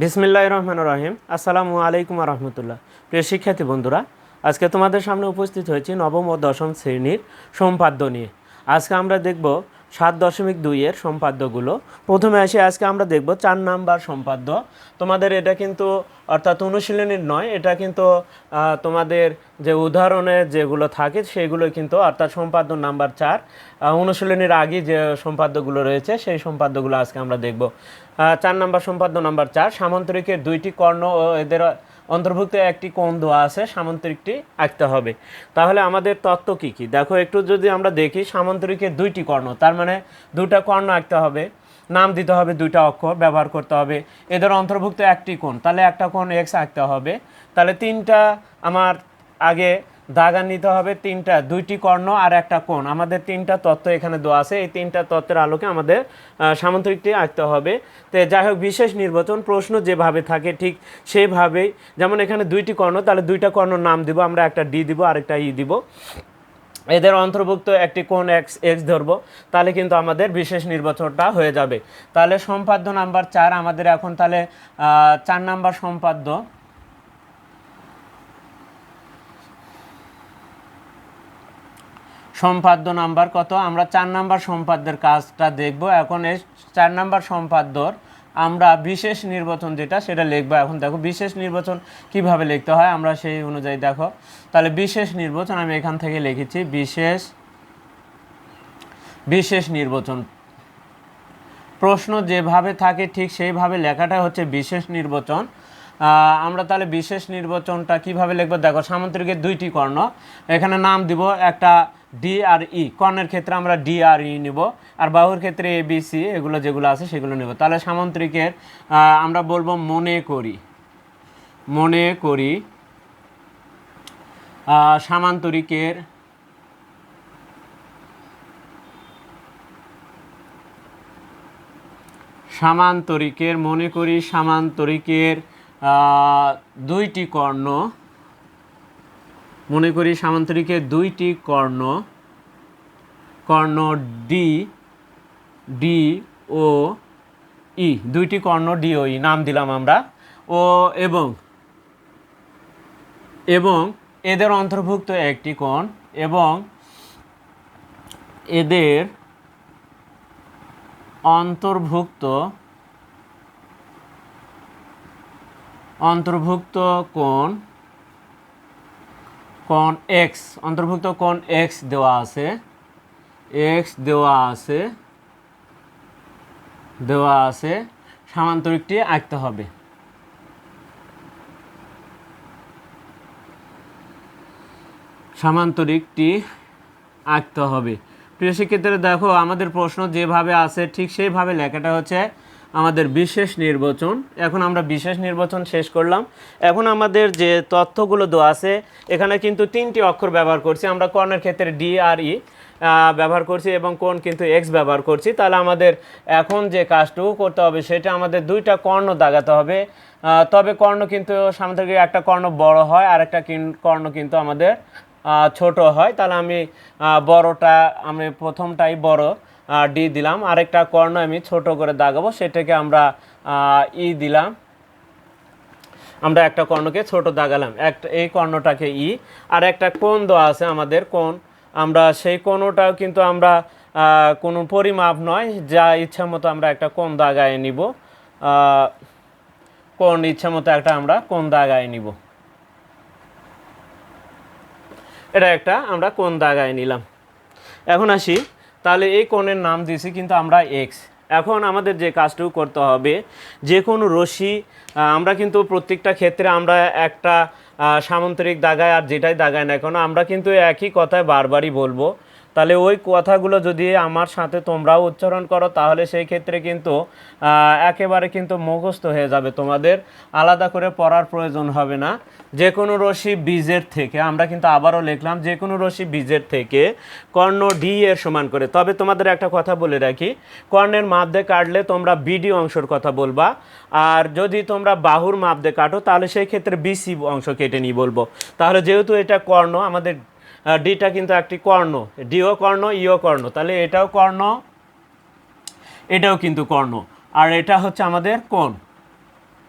বিসমিল্লাহ রহমান রহিম। আসসালামু আলাইকুম রহমতুল্লাহ। প্রিয় শিক্ষার্থী বন্ধুরা, আজকে তোমাদের সামনে উপস্থিত হয়েছি নবম ও দশম শ্রেণির সম্পাদ্য নিয়ে। আজকে আমরা দেখব সাত দশমিক দুইয়ের সম্পাদ্যগুলো। প্রথমে আসে, আজকে আমরা দেখব চার নাম্বার সম্পাদ্য। তোমাদের এটা কিন্তু অর্থাৎ অনুশীলনীর নয়, এটা কিন্তু তোমাদের যে উদাহরণে যেগুলো থাকে সেগুলো কিন্তু অর্থাৎ সম্পাদ্য নাম্বার চার অনুশীলনীর আগে যে সম্পাদ্যগুলো রয়েছে সেই সম্পাদ্যগুলো আজকে আমরা দেখব। চার নাম্বার সম্পাদ্য নাম্বার চার, সামান্তরিকের দুইটি কর্ণ ও এদের অন্তর্ভুক্ত একটি কোণ দেওয়া আছে, সামান্তরিকটি আঁকতে হবে। তাহলে আমাদের তত্ত্ব কি কি? দেখো, একটু যদি আমরা দেখি, সামান্তরিকের দুইটি কর্ণ, তার মানে দুটা কর্ণ আঁকতে হবে, নাম দিতে হবে দুইটা অক্ষর, ব্যবহার করতে হবে। এদের অন্তর্ভুক্ত একটি কোণ, তাহলে একটা কোণ এক্স আঁকতে হবে। তাহলে তিনটা আমার আগে দাগা নিতে হবে তিনটা, দুইটি কর্ণ আর একটা কোণ। আমাদের তিনটা তত্ত্ব এখানে দেওয়া আছে। এই তিনটা তত্ত্বের আলোকে আমাদের সামান্তরিকটি আঁকতে হবে। তো যাই হোক, বিশেষ নির্বাচন, প্রশ্ন যেভাবে থাকে ঠিক সেভাবেই, যেমন এখানে দুইটি কর্ণ, তাহলে দুইটা কর্ণ নাম দিব, আমরা একটা ডি দিব, আরেকটা ই দিব। এদের অন্তর্ভুক্ত একটি কোন এক্স এক্স ধরব, তাহলে কিন্তু আমাদের বিশেষ নির্বাচনটা হয়ে যাবে। তাহলে সম্পাদ্য নাম্বার চার আমাদের এখন তাহলে চার নাম্বার সম্পাদ্য। সম্পাদ্য নাম্বার কত? আমরা চার নাম্বার সম্পাদ্যের কাজটা দেখব। এখন এই চার নাম্বার সম্পাদ্যর আমরা বিশেষ নির্বাচন যেটা, সেটা লিখব। এখন দেখো, বিশেষ নির্বাচন কীভাবে লিখতে হয় আমরা সেই অনুযায়ী দেখো। তাহলে বিশেষ নির্বাচন আমি এখান থেকে লিখেছি, বিশেষ বিশেষ নির্বাচন। প্রশ্ন যেভাবে থাকে ঠিক সেইভাবে লেখাটা হচ্ছে বিশেষ নির্বাচন। আমরা তাহলে বিশেষ নির্বাচনটা কীভাবে লিখব? দেখো সামুদ্রিকের দুইটি কর্ণ। এখানে নাম দিব একটা ডি আর ই কর্ণের ক্ষেত্রে আমরা ডি আর ই নিব, আর বাহুর ক্ষেত্রে এ বি সি এগুলো যেগুলো আছে সেগুলো নেব। তাহলে সামন্ত্রিকের আমরা বলব মনে করি মনে করি সামান্তরিকের সামান্তরিকের, মনে করি সামান্তরিকের দুইটি কর্ণ মনে করি সামান্তরিকের দুইটি কর্ণ কর্ণ ডি ডি ও ই, দুইটি কর্ণ ডি ও ই, নাম দিলাম আমরা। ও এবং এবং এদের অন্তর্ভুক্ত একটি কোণ এবং এদের অন্তর্ভুক্ত অন্তর্ভুক্ত কোণ কোণ এক্স অন্তর্ভুক্ত কোণ এক্স দেওয়া আছে এক্স দেওয়া আছে দেওয়া আছে, সামান্তরিকটি আঁকতে হবে। সামান্তরিকটি আঁকতে হবে। প্রিয় শিক্ষার্থীরা, দেখো, আমাদের প্রশ্ন যেভাবে আছে, ঠিক সেইভাবে লেখাটা হচ্ছে আমাদের বিশেষ নির্বাচন। এখন আমরা বিশেষ নির্বাচন শেষ করলাম। এখন আমাদের যে তথ্যগুলো দেওয়া আছে, এখানে কিন্তু তিনটি অক্ষর ব্যবহার করছি। আমরা কর্ণের ক্ষেত্রে ডি আর ই ব্যবহার করছি এবং কোন কিন্তু এক্স ব্যবহার করছি। তাহলে আমাদের এখন যে কাজটুকু করতে হবে, সেটা আমাদের দুইটা কর্ণ দাগাতে হবে। তবে কর্ণ কিন্তু সামনে থেকে একটা কর্ণ বড় হয় আর একটা কর্ণ কিন্তু আমাদের ছোট হয়। তাহলে আমি বড়টা, আমি প্রথমটাই বড় ডি দিলাম। আরেকটা কর্ণ আমি ছোট করে দাগাবো, সেটাকে আমরা ই দিলাম। আমরা একটা কর্ণকে ছোট দাগালাম। একটা, এই কর্ণটাকে ই। আর একটা কোণ দেওয়া আছে আমাদের, কোণ। আমরা সেই কোণটাও কিন্তু আমরা কোনো পরিমাপ নয়। যা ইচ্ছা মতো আমরা একটা কোণ দাগায় নিব। কোণ ইচ্ছা মতো একটা আমরা কোণ দাগায় নিব। এটা একটা আমরা কোণ দাগায় নিলাম। এখন আসি তাহলে এই কোণের নাম দিয়েছি কিন্তু আমরা এক্স এখন আমাদের যে কাজটুকু করতে হবে, যে কোনো রশি আমরা কিন্তু প্রত্যেকটা ক্ষেত্রে আমরা একটা সামন্তরিক দাগায় আর যেটাই দাগায় না এখন আমরা কিন্তু একই কথায় বারবারই বলব। তাহলে ওই কথাগুলো যদি আমার সাথে তোমরাও উচ্চারণ করো, তাহলে সেই ক্ষেত্রে কিন্তু একেবারে কিন্তু মুখস্থ হয়ে যাবে। তোমাদের আলাদা করে পড়ার প্রয়োজন হবে না। যে কোনো রশি বীজের থেকে, আমরা কিন্তু আবারও লিখলাম যে কোনো রশি বীজের থেকে কর্ণ ডি এর সমান করে। তবে তোমাদের একটা কথা বলে রাখি, কর্ণের মাপ দিয়ে কাটলে তোমরা বিডি অংশের কথা বলবা, আর যদি তোমরা বাহুর মাপ দিয়ে কাটো, তাহলে সেই ক্ষেত্রে বিসি অংশ কেটে নিয়ে বলব। তাহলে যেহেতু এটা কর্ণ, আমাদের ডিটা কিন্তু একটি কর্ণ। ডিও কর্ণ ইও কর্ণ। তাহলে এটাও কর্ণ, এটাও কিন্তু কর্ণ। আর এটা হচ্ছে আমাদের কোণ।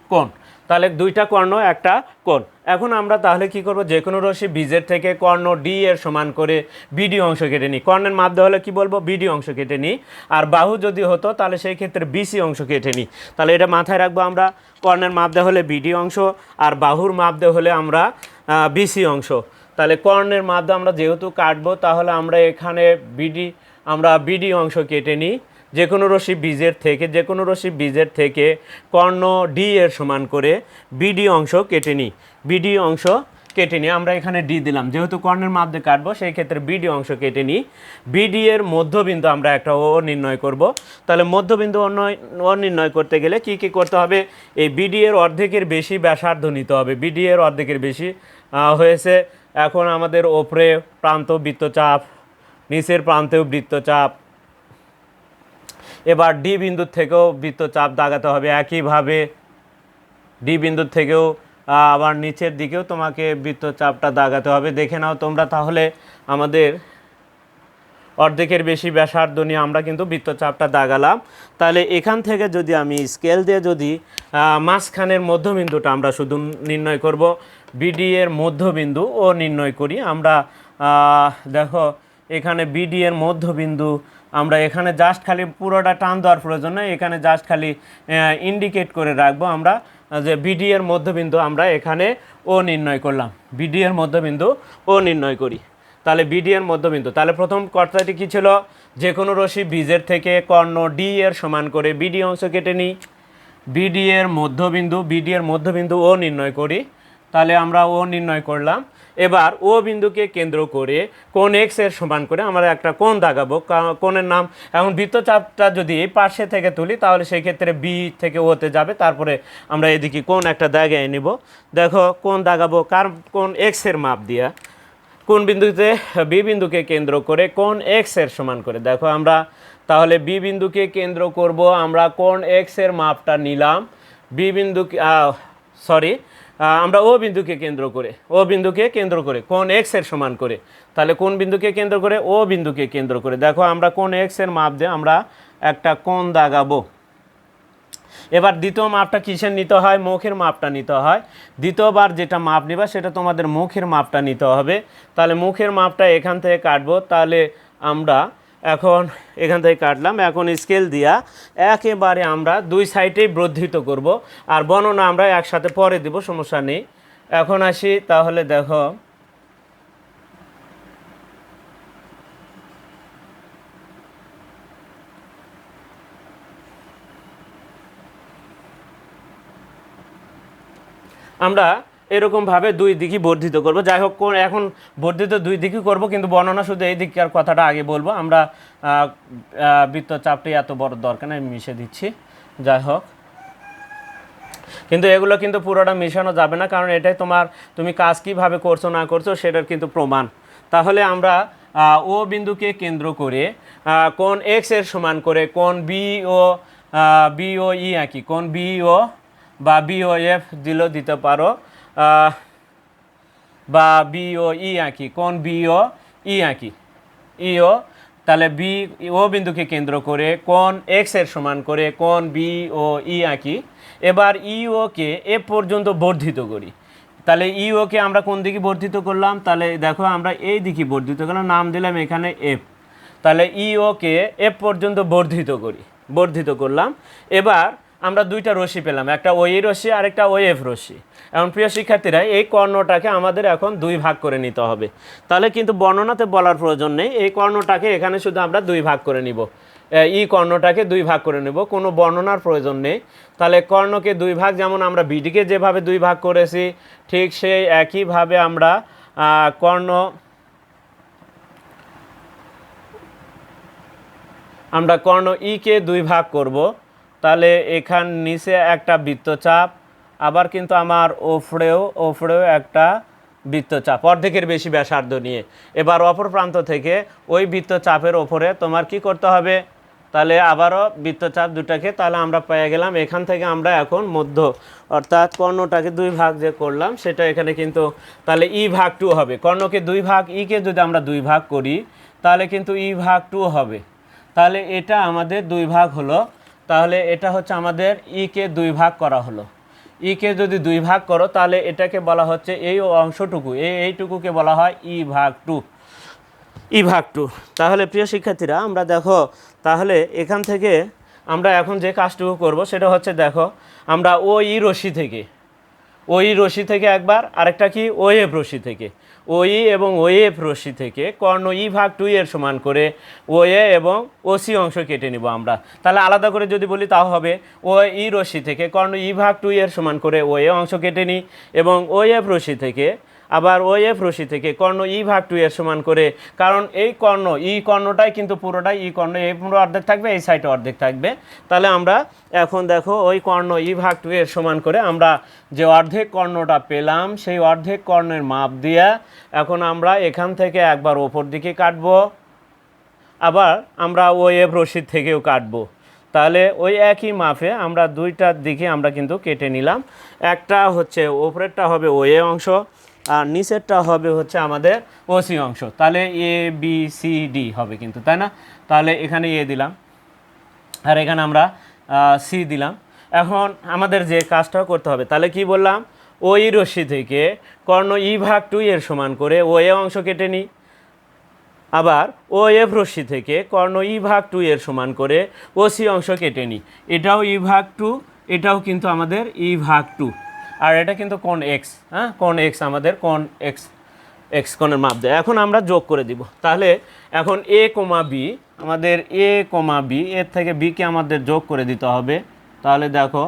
কোণ। তাহলে দুইটা কর্ণ, একটা কোণ। এখন আমরা তাহলে কি করব? যে কোনো রশ্মি বীজের থেকে কর্ণ ডি এর সমান করে বিডি অংশ কেটে নিই। কর্ণের দেওয়া হলে কি বলব? বিডি অংশ কেটে নিই। আর বাহু যদি হতো, তাহলে সেই ক্ষেত্রে বিসি অংশ কেটে নিই। তাহলে এটা মাথায় রাখব আমরা। কর্ণের মাপ হলে বিডি অংশ, আর বাহুর মাপ হলে আমরা বিসি অংশ। তাহলে কর্ণের মাধ্যমে আমরা যেহেতু কাটবো, তাহলে আমরা এখানে বিডি আমরা বিডি অংশ কেটে নিই। যে কোনো রশ্মি বীজের থেকে যে কোনো রশ্মি বীজের থেকে কর্ণ ডি এর সমান করে বিডি অংশ কেটে নিই। বিডি অংশ কেটে নিই আমরা এখানে ডি দিলাম। যেহেতু কর্ণের মাধ্যমে কাটবো, সেই ক্ষেত্রে বিডি অংশ কেটে নিই। বিডি এর মধ্যবিন্দু আমরা একটা ও নির্ণয় করব। তাহলে মধ্যবিন্দু অন্যয় ও নির্ণয় করতে গেলে কি কি করতে হবে? এই বিডি এর অর্ধেকের বেশি ব্যাসার্ধ নিতে হবে। বিডি এর অর্ধেকের বেশি হয়েছে এখন আমাদের ওপরে প্রান্ত বৃত্তচাপ, নিচের প্রান্তেও বৃত্তচাপ। এবার ডি বিন্দুর থেকেও বৃত্তচাপ দাগাতে হবে একইভাবে। ডি বিন্দুর থেকেও আবার নিচের দিকেও তোমাকে বৃত্তচাপটা দাগাতে হবে। দেখে নাও তোমরা তাহলে আমাদের অর্ধেকের বেশি ব্যাসার্ধ নিয়ে আমরা কিন্তু বৃত্তচাপটা দাগালাম। তাহলে এখান থেকে যদি আমি স্কেল দিয়ে যদি মাঝখানের মধ্যবিন্দুটা আমরা শুধু নির্ণয় করব বিডি এর মধ্যবিন্দু ও নির্ণয় করি। আমরা দেখো, এখানে বিডি এর মধ্যবিন্দু, আমরা এখানে জাস্ট খালি পুরোটা টান দেওয়ার প্রয়োজন নয় এখানে জাস্ট খালি ইন্ডিকেট করে রাখব আমরা, যে বিডি এর মধ্যবিন্দু আমরা এখানে ও নির্ণয় করলাম। বিডি এর মধ্যবিন্দু ও নির্ণয় করি। তাহলে বিডি এর মধ্যবিন্দু, তাহলে প্রথম কর্তাটি কী ছিল? যে কোনো রশ্মি বীজের থেকে কর্ণ ডি এর সমান করে বিডি অংশ কেটে নিই। বিডি এর মধ্যবিন্দু বিডি এর মধ্যবিন্দু ও নির্ণয় করি। তাহলে আমরা ও নির্ণয় করলাম। এবার ও বিন্দুকে কেন্দ্র করে কোন এক্সের সমান করে আমরা একটা কোন দাগাবো। কা- কোণের নাম, এখন বৃত্তচাপটা যদি এই পাশে থেকে তুলি, তাহলে সেই ক্ষেত্রে বি থেকে ওতে যাবে। তারপরে আমরা এদিকে কোন একটা দাগায় নিব। দেখো কোন দাগাবো কার কোন এক্সের মাপ দিয়া। কোন বিন্দুতে বি বিন্দুকে কেন্দ্র করে কোন এক্সের সমান করে। দেখো আমরা, তাহলে বি বিন্দুকে কেন্দ্র করব, আমরা কোন এক্সের মাপটা নিলাম। বি বিন্দু সরি আমরা ও বিন্দুকে কেন্দ্র করে, ও বিন্দুকে কেন্দ্র করে, কোন এক্সের সমান করে, তাহলে কোন বিন্দুকে কেন্দ্র করে? ও বিন্দুকে কেন্দ্র করে। দেখো, আমরা কোন এক্সের মাপ দিয়ে আমরা একটা কোণ দাগাবো। এবার দ্বিতীয় মাপটা কিসের নিতে হয়? মুখের মাপটা নিতে হয়। দ্বিতীয়বার যেটা মাপ নিবা, সেটা তোমাদের মুখের মাপটা নিতে হবে। তাহলে মুখের মাপটা এখান থেকে কাটবো। তাহলে আমরা এখন এখান থেকে কাটলাম। এখন স্কেল দিয়া একেবারে আমরা দুই সাইডেই বর্ধিত করব। আর বর্ণনা আমরা একসাথে পরে দিব, সমস্যা নেই। এখন আসি, তাহলে দেখো। আমরা এরকমভাবে দুই দিকই বর্ধিত করব। যাই হোক এখন বর্ধিত দুই দিকই করব, কিন্তু বর্ণনা শুধু এই দিককার কথাটা আগে বলব। আমরা বৃত্ত চাপটি এত বড় দরকার নেই, মিশে দিচ্ছি। যাই হোক। কিন্তু এগুলো কিন্তু পুরোটা মেশানো যাবে না, কারণ এটাই তোমার, তুমি কাজ কীভাবে করছ, না করছ, সেটার কিন্তু প্রমাণ। তাহলে আমরা ও বিন্দুকে কেন্দ্র করে কোন এক্সের সমান করে, কোন বি ও বি ও ই আঁকি কোন বি ও বা বি ও এফ দিলেও দিতে পারো। বা বি, ও, ই আঁকি। কোন বি, ও, ই আঁকি? ই, ও, তাহলে বি, ও বিন্দুকে কেন্দ্র করে কোন এক্সের সমান করে কোন বি, ও, ই আঁকি? এবার ই কে এ পর্যন্ত বর্ধিত করি। তাহলে ই কে আমরা কোন দিকে বর্ধিত করলাম? তাহলে দেখো আমরা এই দিকে বর্ধিত করলাম, নাম দিলাম এখানে এফ তাহলে ই কে এফ পর্যন্ত বর্ধিত করি, বর্ধিত করলাম। এবার আমরা দুইটা রশ্মি পেলাম, একটা ওই রশ্মি আর একটা ওই এফ রশ্মি এখন প্রিয় শিক্ষার্থীরা, এই কর্ণটাকে আমাদের এখন দুই ভাগ করে নিতে হবে। তাহলে কিন্তু বর্ণনাতে বলার প্রয়োজন নেই, এই কর্ণটাকে এখানে শুধু আমরা দুই ভাগ করে নিব। ই কর্ণটাকে দুই ভাগ করে নেব, কোনো বর্ণনার প্রয়োজন নেই। তাহলে কর্ণকে দুই ভাগ, যেমন আমরা বিডিকে যেভাবে দুই ভাগ করেছি, ঠিক সেই একইভাবে আমরা কর্ণ আমরা কর্ণ ইকে দুই ভাগ করব। তাহলে এখান নিচে একটা বৃত্তচাপ, আবার কিন্তু আমার ওফড়েও ওফড়েও একটা বৃত্তচাপ, অর্ধেকের বেশি ব্যাসার্ধ নিয়ে। এবার অপর প্রান্ত থেকে ওই বৃত্তচাপের ওপরে তোমার কি করতে হবে? তাহলে আবারও বৃত্তচাপ দুটাকে তাহলে আমরা পেয়ে গেলাম। এখান থেকে আমরা এখন মধ্য, অর্থাৎ কর্ণটাকে দুই ভাগ যে করলাম, সেটা এখানে কিন্তু তাহলে ই ভাগ টু হবে। কর্ণকে দুই ভাগ ইকে যদি আমরা দুই ভাগ করি, তাহলে কিন্তু ই ভাগ টু হবে। তাহলে এটা আমাদের দুই ভাগ হলো তাহলে এটা হচ্ছে আমাদের ই কে দুই ভাগ করা হলো। ইকে যদি দুই ভাগ করো, তাহলে এটাকে বলা হচ্ছে এই অংশটুকু, এই এইটুকুকে বলা হয় ই ভাগ টু। ই ভাগ টু। তাহলে প্রিয় শিক্ষার্থীরা, আমরা দেখো, তাহলে এখান থেকে আমরা এখন যে কাজটুকু করব, সেটা হচ্ছে দেখো, আমরা ও ই রশি থেকে ওই রশি থেকে একবার, আরেকটা কি, ও এফ রশি থেকে। ওই এবং ও এফ রশি থেকে কর্ণ ই ভাগ টু এর সমান করে ও এ এবং ও সি অংশ কেটে নিব আমরা। তাহলে আলাদা করে যদি বলি তাও হবে। ও ই রশ্মি থেকে কর্ণ ই ভাগ টু এর সমান করে ও এ অংশ কেটে নিই এবং ও এফ রশি থেকে আবার ও এফ রশি থেকে কর্ণ ই ভাগ টু এর সমান করে, কারণ এই কর্ণ, ই কর্ণটাই কিন্তু পুরোটাই ই কর্ণ, এই পুরো অর্ধেক থাকবে, এই সাইডে অর্ধেক থাকবে। তাহলে আমরা এখন দেখো ওই কর্ণ ই ভাগ টু এর সমান করে আমরা যে অর্ধেক কর্ণটা পেলাম, সেই অর্ধেক কর্ণের মাপ দিয়ে এখন আমরা এখান থেকে একবার ওপর দিকে কাটবো। আবার আমরা ওই এফ রশিদ থেকেও কাটবো। তাহলে ওই একই মাপে আমরা দুইটার দিকে আমরা কিন্তু কেটে নিলাম। একটা হচ্ছে ওপরেরটা হবে ও এ অংশ আর নিচেরটা হবে হচ্ছে আমাদের ওসি অংশ। তাহলে এ বি সি ডি হবে কিন্তু, তাই না? তাহলে এখানে এ দিলাম। আর এখানে আমরা সি দিলাম। এখন আমাদের যে কাজটা করতে হবে, তাহলে কি বললাম? ওই রশ্মি থেকে কর্ণ ই ভাগ টু এর সমান করে ও এ অংশ কেটে নিই। আবার ও এফ রশ্মি থেকে কর্ণ ই ভাগ টু এর সমান করে ও সি অংশ কেটে নিই। এটাও ই ভাগ টু এটাও কিন্তু আমাদের ই ভাগ টু আর এটা কিন্তু কোন এক্স হ্যাঁ? কোন এক্স আমাদের কোন এক্স এক্স কোণের মাপ দেয়। এখন আমরা যোগ করে দিব। তাহলে এখন এ কমা বি আমাদের এ কমা বি এর থেকে বিকে আমাদের যোগ করে দিতে হবে। তাহলে দেখো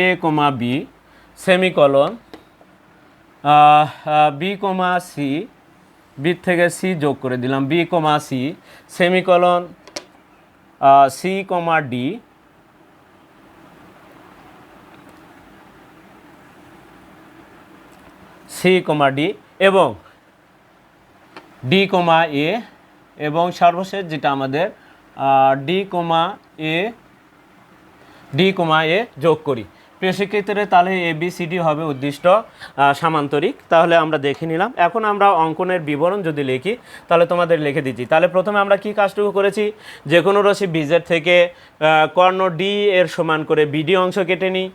A comma B semicolon B comma C B থেকে সি যোগ করে দিলাম। B comma C semicolon C comma D C comma D এবং ডি কমা এ এবং সর্বশেষ যেটা আমাদের D comma A D comma A যোগ করি। প্রিয় শিক্ষার্থীরা, তাহলে এ বি সি ডি হবে উদ্দিষ্ট সামান্তরিক। তাহলে আমরা দেখে নিলাম। এখন আমরা অঙ্কনের বিবরণ যদি লিখি, তাহলে তোমাদের লিখে দিচ্ছি। তাহলে প্রথমে আমরা কি কাজটুকু করেছি? যে কোনো রশি বীজের থেকে কর্ণ ডি এর সমান করে বিডি অংশ কেটে নিই।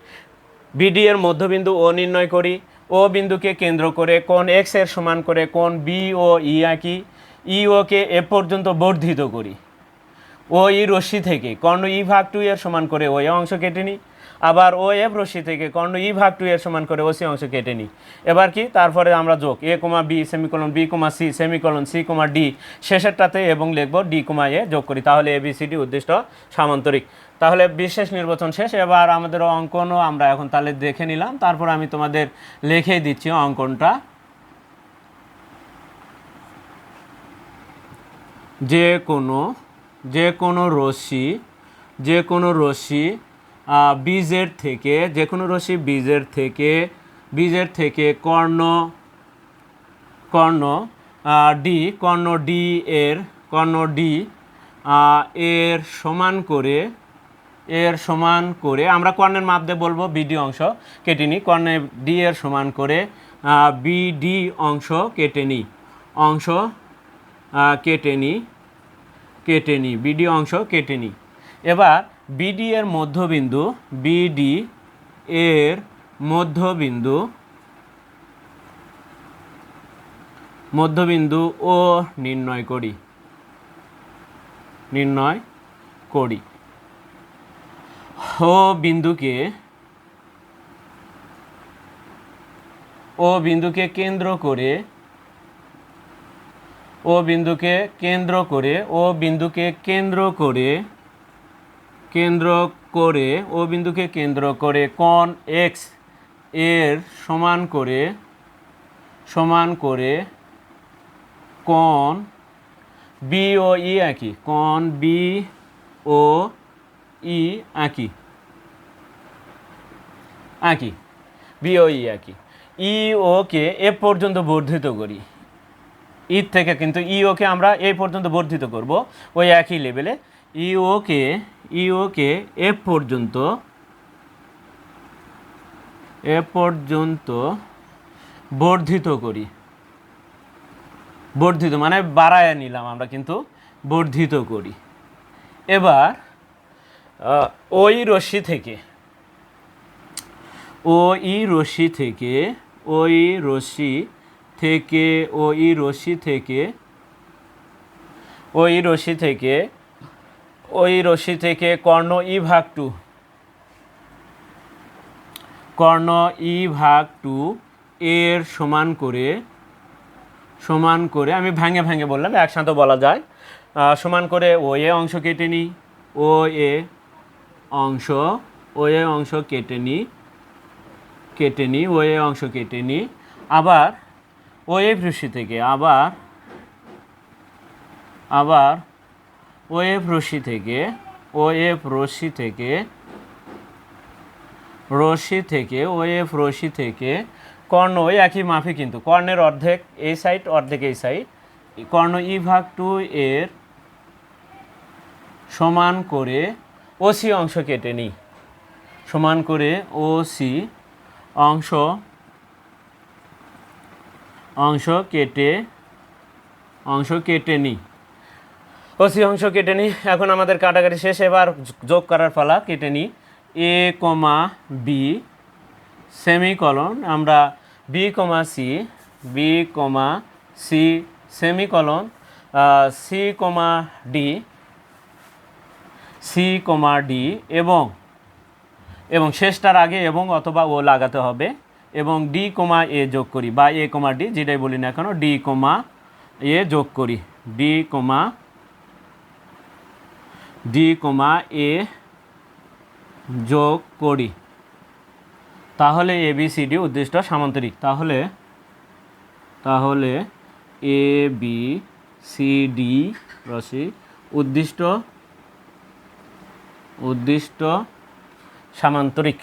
বিডি এর মধ্যবিন্দু ও নির্ণয় করি। ও বিন্দুকে কেন্দ্র করে কোন এক্সের সমান করে কোন বি ও ই আঁকি। ই ওকে এ পর্যন্ত বর্ধিত করি। ও ই রশ্মি থেকে, কর্ণ ই ভাগ টু এর সমান করে ওই অংশ কেটে নিই। আবার ও এফ রশ্মি থেকে কর্ণ ই ভাগ টু এর সমান করে ও সি অংশ কেটে নিই। এবার কি? তারপরে আমরা যোগ। A comma B semicolon, B comma C semicolon, C comma D. শেষেরটাতে এবং লিখব ডি কমা এ যোগ করি। তাহলে এ, বি, সি, ডি উদ্দিষ্ট সামান্তরিক। তাহলে বিশেষ নির্বাচন শেষ। এবার আমাদের অঙ্কনও আমরা এখন তাহলে দেখে নিলাম। তারপর আমি তোমাদের লিখে দিচ্ছি অঙ্কনটা। যে কোনো যে কোনো রশ্মি যে কোনো রশ্মি বীজের থেকে যে কোনো রশ্মি বীজের থেকে বীজের থেকে কর্ণ কর্ণ ডি কর্ণ ডি এর, কর্ণ ডি এর সমান করে, এর সমান করে, আমরা কর্ণের মাপ দিয়ে বলব বিডি অংশ কেটে নিই কর্ণের ডি এর সমান করে বিডি অংশ কেটে নিই, অংশ কেটে নিই কেটে নিই, বিডি অংশ কেটে নিই। এবার বিডি এর মধ্যবিন্দু বিডি এর মধ্যবিন্দু মধ্যবিন্দু ও নির্ণয় করি। নির্ণয় করি। ও বিন্দুকে ও বিন্দুকে কেন্দ্র করে, ও বিন্দুকে কেন্দ্র করে, ও বিন্দুকে কেন্দ্র করে কেন্দ্র করে, ও বিন্দুকে কেন্দ্র করে কন এক্সের সমান করে সমান করে কন বি ও ই আঁকি কন বি ও ই আঁকি আঁকি বি ও ই আঁকি ই ওকে এ পর্যন্ত বর্ধিত করি। ঈদ থেকে কিন্তু ইওকে আমরা এ পর্যন্ত বর্ধিত করব ওই একই লেভেলে ইওকে ইওকে এ পর্যন্ত এ পর্যন্ত বর্ধিত করি। বর্ধিত মানে বাড়ায় নিলাম আমরা কিন্তু, বর্ধিত করি। এবার ওই রশি থেকে ও ই রশ্মি থেকে, ওই রশি থেকে ও ই রশ্মি থেকে, ওই রশি থেকে ওই রশ্মি থেকে কর্ণ ই ভাগ টু। কর্ণ ই ভাগ টু এর সমান করে সমান করে, আমি ভেঙে ভেঙে বললাম, একসাথে বলা যায়। সমান করে ও এ অংশ কেটে নিই ও এ অংশ, ও এ অংশ কেটে নিই কেটে নিই ও এ অংশ কেটে নিই আবার ও এ রশ্মি থেকে আবার আবার ও এফ রশ্মি থেকে ও এফ রশ্মি থেকে রশ্মি থেকে ও এফ রশ্মি থেকে, কর্ণ, ওই একই মাফি কিন্তু, কর্ণের অর্ধেক এই সাইড অর্ধেক এই সাইড কর্ণ ই ভাগ টু এর সমান করে ও সি অংশ কেটে নিই। সমান করে ও সি অংশ অংশ কেটে অংশ কেটে নিই। ওসি অংশ কেটে নিই এখন আমাদের কাটাকাটি শেষ। এবার যোগ করার পালা কেটে নিই এ কমা বি সেমিকলন। আমরা B comma C, B comma C semicolon C comma D, C comma D এবং এবং শেষটার আগে এবং অথবা ও লাগাতে হবে এবং ডি কমা এ যোগ করি বা এ কমা ডি, যেটাই বলি না কেন, ডি কমা এ যোগ করি। D comma D comma A যোগ করি। তাহলে এ বি সি ডি উদ্দিষ্ট সামান্তরিক। তাহলে তাহলে এ বি সি ডি রসি উদ্দিষ্ট উদ্দিষ্ট সামান্তরিক।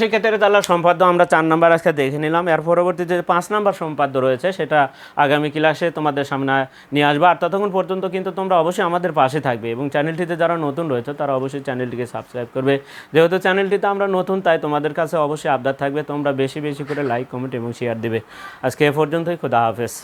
শিক্ষার্থীরা তাহলে সম্পাদ্য আমরা চার নাম্বার আজকে দেখে নিলাম। এর পরবর্তীতে যে পাঁচ নাম্বার সম্পাদ্য রয়েছে, সেটা আগামী ক্লাসে তোমাদের সামনে নিয়ে আসব। আর ততক্ষণ পর্যন্ত কিন্তু তোমরা অবশ্যই আমাদের পাশে থাকবে এবং চ্যানেলটিতে যারা নতুন রয়েছে, তারা অবশ্যই চ্যানেলটিকে সাবস্ক্রাইব করবে। যেহেতু চ্যানেলটিতে আমরা নতুন, তাই তোমাদের কাছে অবশ্যই আবদার থাকবে। তোমরা বেশি বেশি করে লাইক, কমেন্ট এবং শেয়ার দেবে। আজকে এ পর্যন্তই, খোদা হাফেজ।